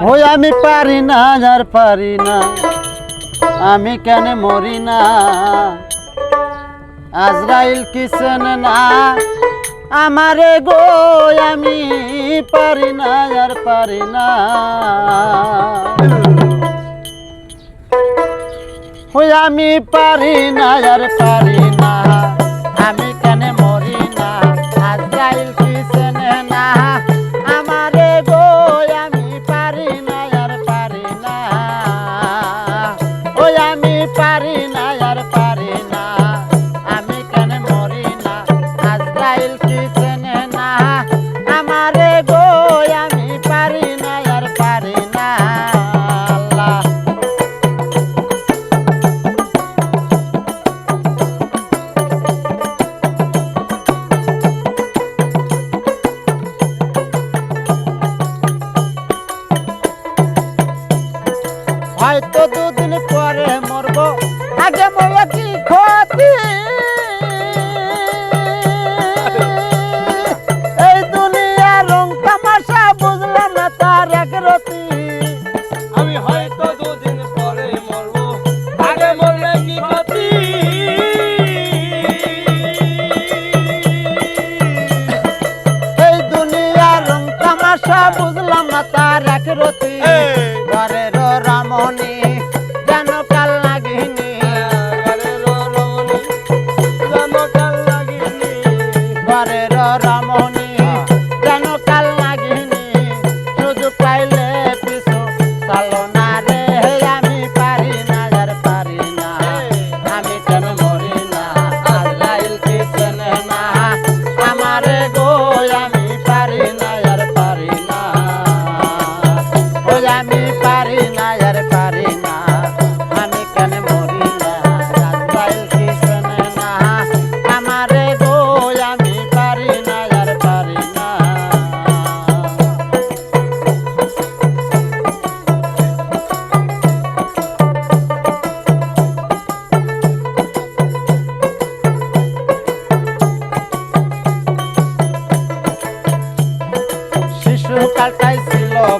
ওই আমি পারি না, আর পারি না। আমি কেন মরি না? আজরাইল কিসেন না? আমারে গো, আমি পারি না, আর পারি না। ওই আমি পারি না, আর পারি না। আমি হয়তো দুদিন পরে মরবো। আগে মরে কি ক্ষতি?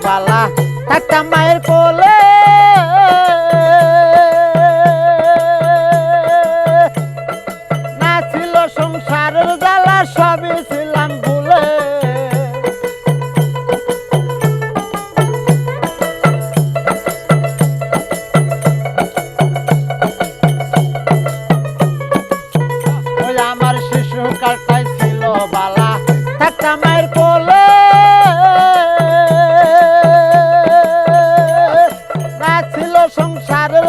বালা থাকতাম মায়ের কোলে। না ছিল সংসারের জ্বালা সবই ছিলাম ভুলে। আমার শিশুকাল সংসারের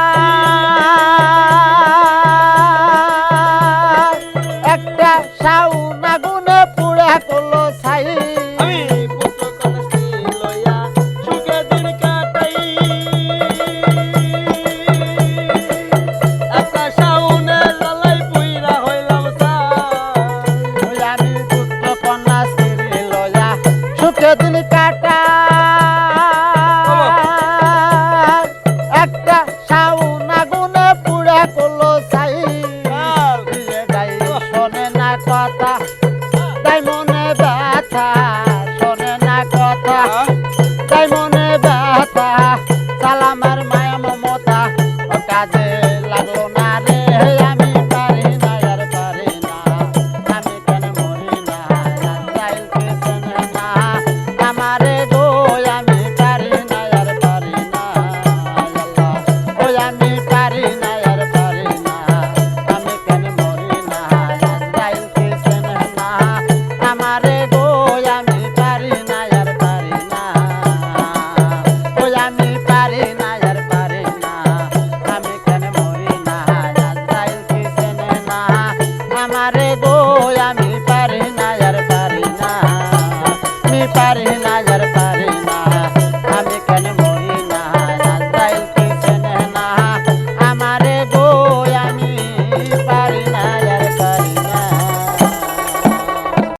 Ah.